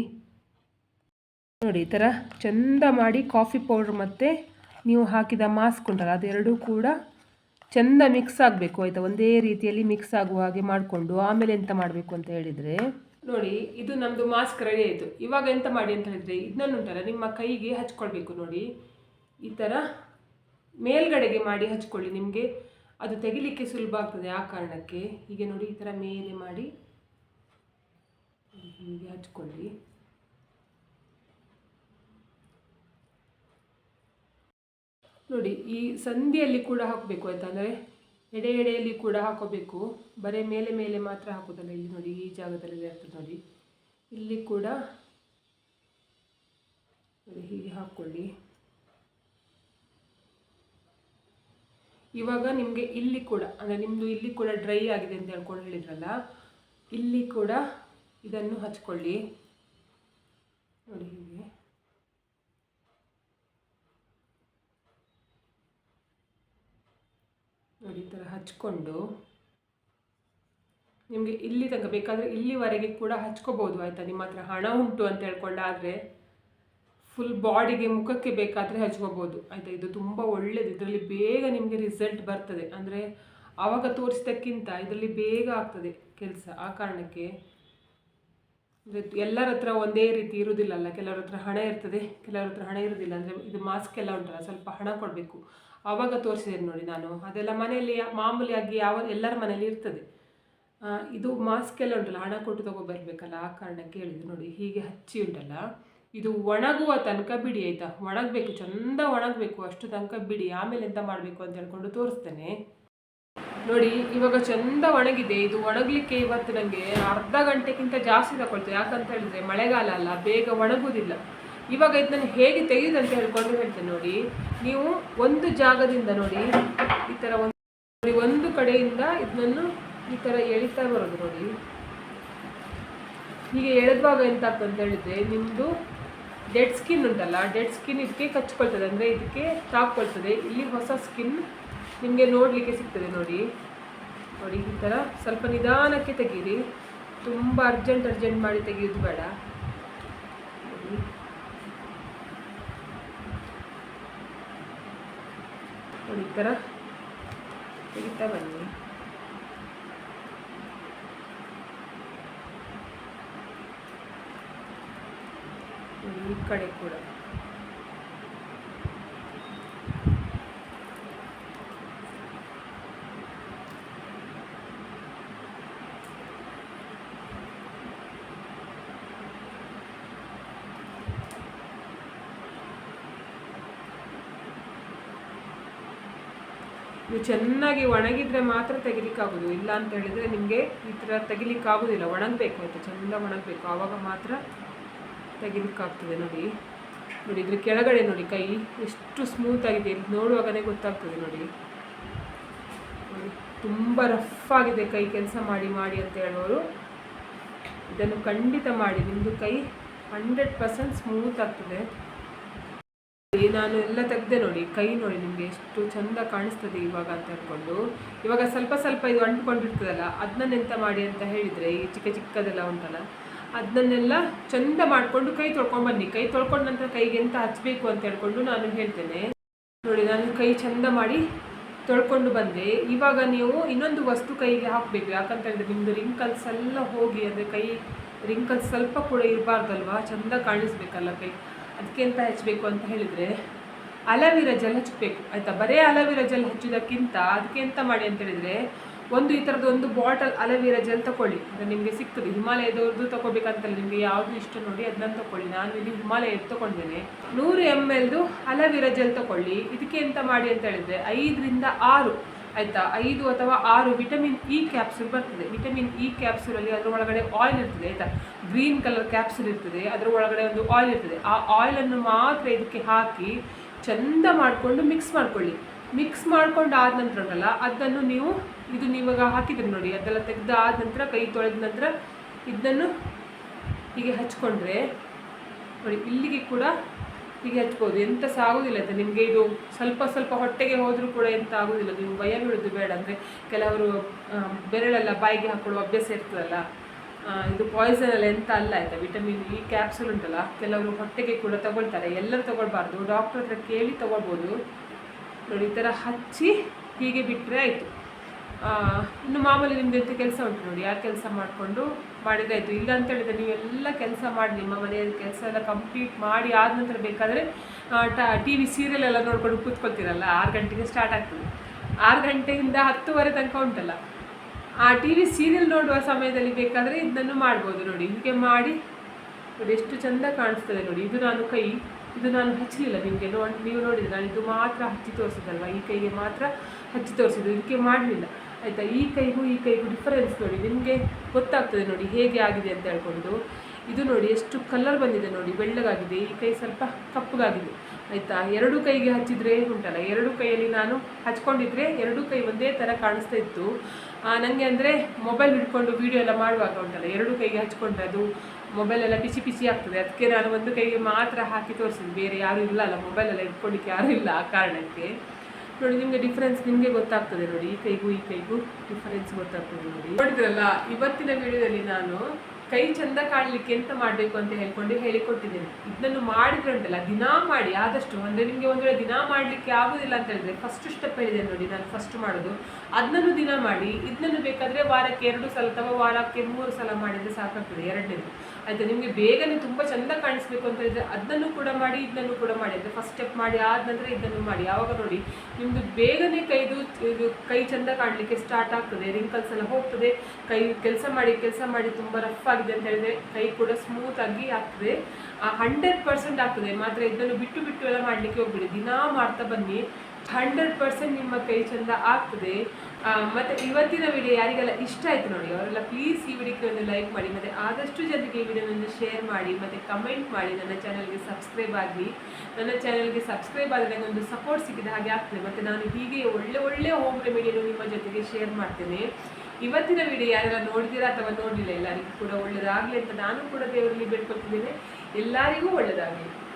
ನೋಡಿ, ಈ ಥರ ಚೆಂದ ಮಾಡಿ ಕಾಫಿ ಪೌಡ್ರ್ ಮತ್ತು ನೀವು ಹಾಕಿದ ಮಾಸ್ಕ್ ಉಂಟಲ್ಲ ಅದೆರಡೂ ಕೂಡ ಚೆಂದ ಮಿಕ್ಸ್ ಆಗಬೇಕು ಆಯಿತಾ? ಒಂದೇ ರೀತಿಯಲ್ಲಿ ಮಿಕ್ಸ್ ಆಗುವ ಹಾಗೆ ಮಾಡಿಕೊಂಡು ಆಮೇಲೆ ಎಂತ ಮಾಡಬೇಕು ಅಂತ ಹೇಳಿದರೆ? ನೋಡಿ, ಇದು ನಮ್ಮದು ಮಾಸ್ಕ್ ರೆಡಿ ಆಯಿತು. ಇವಾಗ ಎಂತ ಮಾಡಿ ಅಂತ ಹೇಳಿದರೆ ಇದನ್ನುಂಟಲ್ಲ ನಿಮ್ಮ ಕೈಗೆ ಹಚ್ಕೊಳ್ಬೇಕು ನೋಡಿ. ಈ ಥರ ಮೇಲ್ಗಡೆಗೆ ಮಾಡಿ ಹಚ್ಕೊಳ್ಳಿ ನಿಮಗೆ. ಅದು ತೆಗಿಲಿಕ್ಕೆ ಸುಲಭ ಆಗ್ತದೆ ಆ ಕಾರಣಕ್ಕೆ. ಹೀಗೆ ನೋಡಿ, ಈ ಥರ ಮೇಲೆ ಮಾಡಿ ಹೀಗೆ ಹಚ್ಕೊಳ್ಳಿ. ನೋಡಿ, ಈ ಸಂಧಿಯಲ್ಲಿ ಕೂಡ ಹಾಕಬೇಕು ಆಯಿತಾ ಅಂದರೆ ಎಡೆ ಎಡೆಯಲ್ಲಿ ಕೂಡ ಹಾಕೋಬೇಕು. ಬರೀ ಮೇಲೆ ಮೇಲೆ ಮಾತ್ರ ಹಾಕೋದಲ್ಲ ಇಲ್ಲಿ ನೋಡಿ, ಈ ಜಾಗದಲ್ಲಿ ಇರ್ತದೆ ನೋಡಿ. ಇಲ್ಲಿ ಕೂಡ ಹೀಗೆ ಹಾಕ್ಕೊಳ್ಳಿ. ಇವಾಗ ನಿಮಗೆ ಇಲ್ಲಿ ಕೂಡ, ಅಂದರೆ ನಿಮ್ಮದು ಇಲ್ಲಿ ಕೂಡ ಡ್ರೈ ಆಗಿದೆ ಅಂತ ಹೇಳ್ಕೊಂಡು ಹೇಳಿದ್ರಲ್ಲ, ಇಲ್ಲಿ ಕೂಡ ಇದನ್ನು ಹಚ್ಕೊಳ್ಳಿ. ನೋಡಿ ಹೀಗೆ ನೋಡಿ, ಈ ಥರ ಹಚ್ಕೊಂಡು ನಿಮಗೆ ಇಲ್ಲಿ ತನಕ ಬೇಕಾದರೆ ಇಲ್ಲಿವರೆಗೆ ಕೂಡ ಹಚ್ಕೋಬೋದು, ಆಯಿತಾ? ನಿಮ್ಮ ಹತ್ರ ಹಣ ಉಂಟು ಅಂತ ಹೇಳ್ಕೊಂಡಾದರೆ ಫುಲ್ ಬಾಡಿಗೆ ಮುಖಕ್ಕೆ ಬೇಕಾದರೆ ಹಚ್ಕೋಬೋದು, ಆಯಿತಾ? ಇದು ತುಂಬ ಒಳ್ಳೆಯದು ಇದರಲ್ಲಿ ಬೇಗ ನಿಮಗೆ ರಿಸಲ್ಟ್ ಬರ್ತದೆ. ಅಂದರೆ ಆವಾಗ ತೋರಿಸಿದಕ್ಕಿಂತ ಇದರಲ್ಲಿ ಬೇಗ ಆಗ್ತದೆ ಕೆಲಸ. ಆ ಕಾರಣಕ್ಕೆ ಎಲ್ಲರ ಹತ್ರ ಒಂದೇ ರೀತಿ ಇರುವುದಿಲ್ಲಲ್ಲ ಕೆಲವ್ರ ಹತ್ರ ಹಣ ಇರ್ತದೆ, ಕೆಲವ್ರ ಹತ್ರ ಹಣ ಇರುವುದಿಲ್ಲ ಅಂದರೆ ಇದು ಮಾಸ್ಕ್ ಎಲ್ಲ ಉಂಟಲ್ಲ, ಸ್ವಲ್ಪ ಹಣ ಕೊಡಬೇಕು. ಆವಾಗ ತೋರಿಸಿದೆ ನೋಡಿ ನಾನು. ಅದೆಲ್ಲ ಮನೆಯಲ್ಲಿ ಮಾಮೂಲಿಯಾಗಿ ಯಾವ, ಎಲ್ಲರ ಮನೆಯಲ್ಲಿ ಇರ್ತದೆ. ಇದು ಮಾಸ್ಕ್ ಎಲ್ಲ ಉಂಟಲ್ಲ, ಹಣ ಕೊಟ್ಟು ತಗೊಬರ್ಬೇಕಲ್ಲ ಆ ಕಾರಣಕ್ಕೆ ಹೇಳಿದೆ ನೋಡಿ. ಹೀಗೆ ಹಚ್ಚಿ ಉಂಟಲ್ಲ. ಇದು ಒಣಗುವ ತನಕ ಬಿಡಿ ಆಯಿತಾ? ಒಣಗಬೇಕು, ಚಂದ ಒಣಗಬೇಕು, ಅಷ್ಟು ತನಕ ಬಿಡಿ. ಆಮೇಲೆ ಎಂತ ಮಾಡಬೇಕು ಅಂತ ಹೇಳ್ಕೊಂಡು ತೋರಿಸ್ತೇನೆ. ನೋಡಿ, ಇವಾಗ ಚಂದ ಒಣಗಿದೆ. ಇದು ಒಣಗಲಿಕ್ಕೆ ಇವತ್ತು ನನಗೆ ಅರ್ಧ ಗಂಟೆಗಿಂತ ಜಾಸ್ತಿ ತಗೊಳ್ತೇವೆ ಯಾಕಂತ ಹೇಳಿದ್ರೆ ಮಳೆಗಾಲ ಅಲ್ಲ, ಬೇಗ ಒಣಗುವುದಿಲ್ಲ. ಇವಾಗ ಇದನ್ನು ಹೇಗೆ ತೆಗೆಯುದಂತ ಹೇಳ್ಕೊಂಡು ಹೇಳ್ತೇನೆ ನೋಡಿ. ನೀವು ಒಂದು ಜಾಗದಿಂದ ನೋಡಿ, ಈ ಥರ ಒಂದು ಒಂದು ಕಡೆಯಿಂದ ಇದನ್ನು ಈ ಥರ ಎಳಿತಾ ಬರೋದು ನೋಡಿ. ಹೀಗೆ ಎಳೆದ್ವಾಗ ಎಂತ ಆಗ್ತದೆ ಅಂತ ಹೇಳಿದ್ರೆ ನಿಮ್ಮದು ಡೆಡ್ ಸ್ಕಿನ್ ಉಂಟಲ್ಲ, ಡೆಡ್ ಸ್ಕಿನ್ ಇದಕ್ಕೆ ಕಚ್ಕೊಳ್ತದೆ. ಅಂದರೆ ಇದಕ್ಕೆ ತಾಕೊಳ್ತದೆ ಇಲ್ಲಿ ಹೊಸ ಸ್ಕಿನ್ ನಿಮಗೆ ನೋಡಲಿಕ್ಕೆ ಸಿಗ್ತದೆ ನೋಡಿ. ನೋಡಿ, ಈ ಥರ ಸ್ವಲ್ಪ ನಿಧಾನಕ್ಕೆ ತೆಗೀರಿ. ತುಂಬ ಅರ್ಜೆಂಟ್ ಅರ್ಜೆಂಟ್ ಮಾಡಿ ತೆಗೆಯೋದು ಬೇಡ. ನೋಡಿ, ಈ ಥರ ತೆಗಿತಾ ಬನ್ನಿ. ಈ ಕಡೆ ಕೂಡ. ನೀವು ಚೆನ್ನಾಗಿ ಒಣಗಿದ್ರೆ ಮಾತ್ರ ತೆಗಿಲಿಕ್ಕಾಗೋದು. ಇಲ್ಲ ಅಂತ ಹೇಳಿದರೆ ನಿಮಗೆ ಈ ಥರ ತೆಗಿಲಿಕ್ಕಾಗೋದಿಲ್ಲ. ಒಣಗಬೇಕು ಆಯಿತು? ಚೆಂದ ಒಣಗಬೇಕು. ಆವಾಗ ಮಾತ್ರ ತೆಗಿಲಿಕ್ಕಾಗ್ತದೆ ನೋಡಿ. ನೋಡಿ ಇದ್ರ ಕೆಳಗಡೆ ನೋಡಿ ಕೈ. ಎಷ್ಟು ಸ್ಮೂತ್ ಆಗಿದೆ. ನೋಡುವಾಗನೇ ಗೊತ್ತಾಗ್ತದೆ ನೋಡಿ. ನೋಡಿ, ತುಂಬ ರಫ್ ಆಗಿದೆ ಕೈ ಕೆಲಸ ಮಾಡಿ ಮಾಡಿ ಅಂತ ಹೇಳೋರು. ಇದನ್ನು ಖಂಡಿತ ಮಾಡಿ. ನಿಮ್ಮದು ಕೈ ಹಂಡ್ರೆಡ್ ಪರ್ಸೆಂಟ್ ಸ್ಮೂತ್ ಆಗ್ತದೆ. ನಾನು ಎಲ್ಲ ತೆಗ್ದೆ ನೋಡಿ, ಕೈ ನೋಡಿ ನಿಮಗೆ ಎಷ್ಟು ಚಂದ ಕಾಣಿಸ್ತದೆ ಇವಾಗ ಅಂತ ಹೇಳ್ಕೊಂಡು ಇವಾಗ ಸ್ವಲ್ಪ ಸ್ವಲ್ಪ ಇದು ಅಂಟ್ಕೊಂಡಿರ್ತದಲ್ಲ ಅದನ್ನ ಎಂತ ಮಾಡಿ ಅಂತ ಹೇಳಿದರೆ, ಈ ಚಿಕ್ಕ ಚಿಕ್ಕದೆಲ್ಲ ಉಂಟಲ್ಲ ಅದನ್ನೆಲ್ಲ ಚಂದ ಮಾಡಿಕೊಂಡು ಕೈ ತೊಳ್ಕೊಂಡು ಬನ್ನಿ. ಕೈ ತೊಳ್ಕೊಂಡ ನಂತರ ಕೈಗೆ ಎಂತ ಹಚ್ಚಬೇಕು ಅಂತ ಹೇಳ್ಕೊಂಡು ನಾನು ಹೇಳ್ತೇನೆ. ನೋಡಿ, ನಾನು ಕೈ ಚಂದ ಮಾಡಿ ತೊಳ್ಕೊಂಡು ಬಂದೆ. ಇವಾಗ ನೀವು ಇನ್ನೊಂದು ವಸ್ತು ಕೈಗೆ ಹಾಕಬೇಕು. ಯಾಕಂತ ಹೇಳಿದ್ರೆ ನಿಮ್ಮದು ರಿಂಕಲ್ಸ್ ಎಲ್ಲ ಹೋಗಿ, ಅಂದರೆ ಕೈ ರಿಂಕಲ್ಸ್ ಸ್ವಲ್ಪ ಕೂಡ ಇರಬಾರ್ದಲ್ವಾ? ಚಂದ ಕಾಣಿಸ್ಬೇಕಲ್ಲ ಕೈ. ಅದಕ್ಕೆ ಎಂತ ಹಚ್ಚಬೇಕು ಅಂತ ಹೇಳಿದರೆ ಅಲವೀರ ಜೆಲ್ ಹಚ್ಚಬೇಕು ಆಯಿತಾ? ಬರೀ ಅಲವೀರ ಜೆಲ್ ಹಚ್ಚೋದಕ್ಕಿಂತ ಅದಕ್ಕೆ ಎಂತ ಮಾಡಿ ಅಂತ ಹೇಳಿದರೆ ಒಂದು ಈ ಥರದ್ದು ಒಂದು ಬಾಟಲ್ ಅಲವೀರ ಜೆಲ್ ತಗೊಳ್ಳಿ ಅದು ನಿಮಗೆ ಸಿಗ್ತದೆ ಹಿಮಾಲಯದವ್ರದ್ದು ತಗೋಬೇಕಂತಲ್ಲ, ನಿಮಗೆ ಯಾವುದು ಇಷ್ಟ ನೋಡಿ ಅದನ್ನ ತಗೊಳ್ಳಿ ನಾನು ಇಲ್ಲಿ ಹಿಮಾಲಯದ್ದು ತಗೊಂಡಿದ್ದೇನೆ. ನೂರು ಎಂ ಎಲ್ದು ಅಲವೀರ ಜೆಲ್ ತಗೊಳ್ಳಿ ಇದಕ್ಕೆ ಎಂತ ಮಾಡಿ ಅಂತ ಹೇಳಿದರೆ ಐದರಿಂದ ಆರು ಆಯಿತಾ? ಐದು ಅಥವಾ ಆರು ವಿಟಮಿನ್ ಇ ಕ್ಯಾಪ್ಸುಲ್ ಬರ್ತದೆ. ವಿಟಮಿನ್ ಇ ಕ್ಯಾಪ್ಸೂಲಲ್ಲಿ ಅದರ ಒಳಗಡೆ ಆಯಿಲ್ ಇರ್ತದೆ, ಆಯಿತಾ? ಗ್ರೀನ್ ಕಲರ್ ಕ್ಯಾಪ್ಸುಲ್ ಇರ್ತದೆ, ಅದರ ಒಳಗಡೆ ಒಂದು ಆಯಿಲ್ ಇರ್ತದೆ. ಆ ಆಯಿಲನ್ನು ಮಾತ್ರ ಇದಕ್ಕೆ ಹಾಕಿ ಚಂದ ಮಾಡಿಕೊಂಡು ಮಿಕ್ಸ್ ಮಾಡ್ಕೊಳ್ಳಿ. ಮಿಕ್ಸ್ ಮಾಡ್ಕೊಂಡು ಆದ ನಂತರ ಉಂಟಲ್ಲ, ಅದನ್ನು ನೀವು, ಇದು ನೀವಾಗ ಹಾಕಿದ್ರಿ ನೋಡಿ, ಅದೆಲ್ಲ ತೆಗೆದು ಆದ ನಂತರ, ಕೈ ತೊಳೆದ ನಂತರ ಇದನ್ನು ಹೀಗೆ ಹಚ್ಕೊಂಡ್ರೆ, ನೋಡಿ, ಇಲ್ಲಿಗೆ ಕೂಡ ಹೀಗೆ ಹಚ್ಬೋದು. ಎಂತ ಸಹ ಆಗೋದಿಲ್ಲ ಅಂತ ನಿಮಗೆ ಇದು ಸ್ವಲ್ಪ ಸ್ವಲ್ಪ ಹೊಟ್ಟೆಗೆ ಹೋದರೂ ಕೂಡ ಎಂತ ಆಗೋದಿಲ್ಲ. ನೀವು ಭಯ ಬೀಳೋದು ಬೇಡ. ಅಂದರೆ ಕೆಲವರು ಬೆರಳೆಲ್ಲ ಬಾಯಿಗೆ ಹಾಕೊಳ್ಳುವ ಅಭ್ಯಾಸ ಇರ್ತದಲ್ಲ ಇದು ಪಾಯ್ಸನ್ ಎಲ್ಲ ಎಂತ ಅಲ್ಲ ಆಯಿತಾ? ವಿಟಮಿನ್ ಇ ಕ್ಯಾಪ್ಸೂಲ್ ಉಂಟಲ್ಲ, ಕೆಲವರು ಹೊಟ್ಟೆಗೆ ಕೂಡ ತಗೊಳ್ತಾರೆ. ಎಲ್ಲರೂ ತಗೊಳ್ಬಾರ್ದು. ಡಾಕ್ಟರ್ ಹತ್ರ ಕೇಳಿ ತಗೊಳ್ಬೋದು. ನೋಡಿ, ಈ ಥರ ಹಚ್ಚಿ ಹೀಗೆ ಬಿಟ್ಟರೆ ಆಯಿತು. ಇನ್ನು ಮಾಮೂಲಿ ನಿಮ್ದು ಎಂತ ಕೆಲಸ ಉಂಟು ನೋಡಿ. ಆ ಕೆಲಸ ಮಾಡಿಕೊಂಡು? ಮಾಡಿದಾಯಿತು ಇಲ್ಲ ಅಂತ ಹೇಳಿದ್ರೆ ನೀವೆಲ್ಲ ಕೆಲಸ ಮಾಡಿ, ನಿಮ್ಮ ಮನೆಯ ಕೆಲಸ ಎಲ್ಲ ಕಂಪ್ಲೀಟ್ ಮಾಡಿ ಆದ ನಂತರ ಬೇಕಾದರೆ ಟಿ ವಿ ಸೀರಿಯಲ್ ಎಲ್ಲ ನೋಡ್ಕೊಂಡು ಕೂತ್ಕೊಳ್ತೀರಲ್ಲ, ಆರು ಗಂಟೆಗೆ ಸ್ಟಾರ್ಟ್ ಆಗ್ತದೆ. ಆರು ಗಂಟೆಯಿಂದ ಹತ್ತುವರೆ ತನಕ ಉಂಟಲ್ಲ. ಆ ಟಿ ವಿ ಸೀರಿಯಲ್ ನೋಡುವ ಸಮಯದಲ್ಲಿ ಬೇಕಾದರೆ ಇದನ್ನು ಮಾಡ್ಬೋದು ನೋಡಿ. ಹೀಗೆ ಮಾಡಿ, ನೋಡಿ ಎಷ್ಟು ಚಂದ ಕಾಣಿಸ್ತದೆ ನೋಡಿ. ಇದು ನಾನು ಕೈ, ಇದು ನಾನು ಹಚ್ಚಲಿಲ್ಲ ನಿಮಗೆ. ನೋ, ನೀವು ನೋಡಿದರೆ ನಾನು ಇದು ಮಾತ್ರ ಹಚ್ಚಿ ತೋರಿಸಿದಲ್ವ ಈ ಕೈಗೆ ಮಾತ್ರ ಹಚ್ಚಿ ತೋರಿಸಿದ್ದು. ಇದಕ್ಕೆ ಮಾಡಲಿಲ್ಲ. ಆಯಿತಾ? ಈ ಕೈಗೂ ಈ ಕೈಗೂ ಡಿಫರೆನ್ಸ್ ನೋಡಿ, ನಿಮಗೆ ಗೊತ್ತಾಗ್ತದೆ ನೋಡಿ ಹೇಗೆ ಆಗಿದೆ ಅಂತ ಹೇಳ್ಕೊಂಡು. ಇದು ನೋಡಿ ಎಷ್ಟು ಕಲರ್ ಬಂದಿದೆ ನೋಡಿ, ಬೆಳ್ಳಗಾಗಿದೆ. ಈ ಕೈ ಸ್ವಲ್ಪ ಕಪ್ಪಗಾಗಿದೆ. ಆಯಿತಾ? ಎರಡು ಕೈಗೆ ಹಚ್ಚಿದರೆ ಉಂಟಲ್ಲ, ಎರಡು ಕೈಯಲ್ಲಿ ನಾನು ಹಚ್ಕೊಂಡಿದ್ರೆ ಎರಡು ಕೈ ಒಂದೇ ಥರ ಕಾಣಿಸ್ತಾ ಇತ್ತು. ನನಗೆ ಅಂದರೆ ಮೊಬೈಲ್ ಹಿಡ್ಕೊಂಡು ವೀಡಿಯೋ ಎಲ್ಲ ಮಾಡುವಾಗ ಉಂಟಲ್ಲ, ಎರಡು ಕೈಗೆ ಹಚ್ಕೊಂಡ್ರೆ ಅದು ಮೊಬೈಲ್ ಎಲ್ಲ ಪಿಚಿ ಪಿಚಿ ಆಗ್ತದೆ. ಅದಕ್ಕೆ ನಾನು ಒಂದು ಕೈಗೆ ಮಾತ್ರ ಹಾಕಿ ತೋರಿಸಿದೆ ಬೇರೆ ಯಾರೂ ಇಲ್ಲ ಅಲ್ಲ ಮೊಬೈಲೆಲ್ಲ ಹಿಡ್ಕೊಳ್ಳಿಕ್ಕೆ ಯಾರೂ ಇಲ್ಲ ಆ ಕಾರಣಕ್ಕೆ. ನೋಡಿ, ನಿಮಗೆ ಡಿಫ್ರೆನ್ಸ್ ನಿಮಗೆ ಗೊತ್ತಾಗ್ತದೆ ನೋಡಿ. ಈ ಕೈಗೂ ಈ ಕೈಗೂ ಡಿಫರೆನ್ಸ್ ಗೊತ್ತಾಗ್ತದೆ ನೋಡಿ. ನೋಡಿದ್ರಲ್ಲ, ಇವತ್ತಿನ ವಿಡಿಯೋದಲ್ಲಿ ನಾನು ಕೈ ಚಂದ ಕಾಣಲಿಕ್ಕೆ ಎಂತ ಮಾಡಬೇಕು ಅಂತ ಹೇಳ್ಕೊಂಡು ಹೇಳಿಕೊಟ್ಟಿದ್ದೇನೆ. ಇದನ್ನು ಮಾಡಿದ್ರೆ ಉಂಟಲ್ಲ ದಿನಾ ಮಾಡಿ, ಆದಷ್ಟು ಅಂದರೆ ನಿಮಗೆ ಒಂದು ವೇಳೆ ದಿನ ಮಾಡಲಿಕ್ಕೆ ಆಗೋದಿಲ್ಲ ಅಂತ ಹೇಳಿದ್ರೆ ಫಸ್ಟ್ ಸ್ಟೆಪ್ ಹೇಳಿದೆ ನೋಡಿ, ನಾನು ಫಸ್ಟ್ ಮಾಡೋದು. ಅದನ್ನು ದಿನ ಮಾಡಿ ಇದನ್ನು ಬೇಕಾದರೆ ವಾರಕ್ಕೆ ಎರಡು ಸಲ ಅಥವಾ ವಾರಕ್ಕೆ ಮೂರು ಸಲ ಮಾಡಿದರೆ ಸಾಕಾಗ್ತದೆ, ಎರಡನೇದು. ಆಯಿತಾ, ನಿಮಗೆ ಬೇಗನೆ ತುಂಬ ಚಂದ ಕಾಣಿಸ್ಬೇಕು ಅಂತ ಹೇಳಿದರೆ ಅದನ್ನು ಕೂಡ ಮಾಡಿ ಇದನ್ನು ಕೂಡ ಮಾಡಿ ಅಂದರೆ ಫಸ್ಟ್ ಸ್ಟೆಪ್ ಮಾಡಿ, ಆದ ನಂತರ ಇದನ್ನು ಮಾಡಿ. ಯಾವಾಗ ನೋಡಿ ನಿಮ್ಮದು ಬೇಗನೆ ಕೈದು, ಇದು ಕೈ ಚಂದ ಕಾಣಲಿಕ್ಕೆ ಸ್ಟಾರ್ಟ್ ಆಗ್ತದೆ ರಿಂಕಲ್ಸ್ ಎಲ್ಲ ಹೋಗ್ತದೆ. ಕೈ ಕೆಲಸ ಮಾಡಿ ಕೆಲಸ ಮಾಡಿ, ತುಂಬ ರಫ್ ಆಗಿದೆ ಅಂತ ಹೇಳಿದ್ರೆ ಕೈ ಕೂಡ ಸ್ಮೂತ್ ಆಗಿ ಆಗ್ತದೆ. ಹಂಡ್ರೆಡ್ ಪರ್ಸೆಂಟ್ ಆಗ್ತದೆ. ಮಾತ್ರ ಇದನ್ನು ಬಿಟ್ಟು ಬಿಟ್ಟು ಎಲ್ಲ ಮಾಡಲಿಕ್ಕೆ ಹೋಗ್ಬಿಡಿ. ದಿನಾ ಮಾಡ್ತಾ ಬನ್ನಿ. ಹಂಡ್ರೆಡ್ ಪರ್ಸೆಂಟ್ ನಿಮ್ಮ ಕೈ ಚಂದ ಆಗ್ತದೆ. ಮತ್ತೆ ಇವತ್ತಿನ ವಿಡಿಯೋ ಯಾರಿಗೆಲ್ಲ ಇಷ್ಟ ಆಯ್ತು ನೋಡಿ, ಅವರೆಲ್ಲ ಪ್ಲೀಸ್ ಈ ವಿಡಿಯೋಕ್ಕೆ ಒಂದು ಲೈಕ್ ಮಾಡಿ, ಮತ್ತೆ ಆದಷ್ಟು ಜನರಿಗೆ ಈ ವಿಡಿಯೋನನ್ನು ಶೇರ್ ಮಾಡಿ, ಮತ್ತೆ ಕಮೆಂಟ್ ಮಾಡಿ. ನನ್ನ ಚಾನಲ್ಗೆ ಸಬ್ಸ್ಕ್ರೈಬ್ ಆಗಲಿ. ನನ್ನ ಚಾನಲ್ಗೆ ಸಬ್ಸ್ಕ್ರೈಬ್ ಆದರೆ ನನಗೆ ಒಂದು ಸಪೋರ್ಟ್ ಸಿಕ್ಕಿದ ಹಾಗೆ ಆಗ್ತದೆ. ಮತ್ತೆ ನಾನು ಹೀಗೆ ಒಳ್ಳೆ ಒಳ್ಳೆ ಹೋಮ್ ರೆಮಿಡಿಯನ್ನು ನಿಮ್ಮ ಜೊತೆಗೆ ಶೇರ್ ಮಾಡ್ತೇನೆ. ಇವತ್ತಿನ ವಿಡಿಯೋ ಯಾರೆಲ್ಲ ನೋಡಿದ್ದೀರಾ ಅಥವಾ ನೋಡಲಿಲ್ಲ? ಎಲ್ಲರಿಗೂ ಕೂಡ ಒಳ್ಳೆಯದಾಗಲಿ ಅಂತ ನಾನು ಕೂಡ ದೇವರಲ್ಲಿ ಬೇಡ್ಕೊಳ್ತಿದ್ದೇನೆ. ಎಲ್ಲರಿಗೂ ಒಳ್ಳೆಯದಾಗಲಿ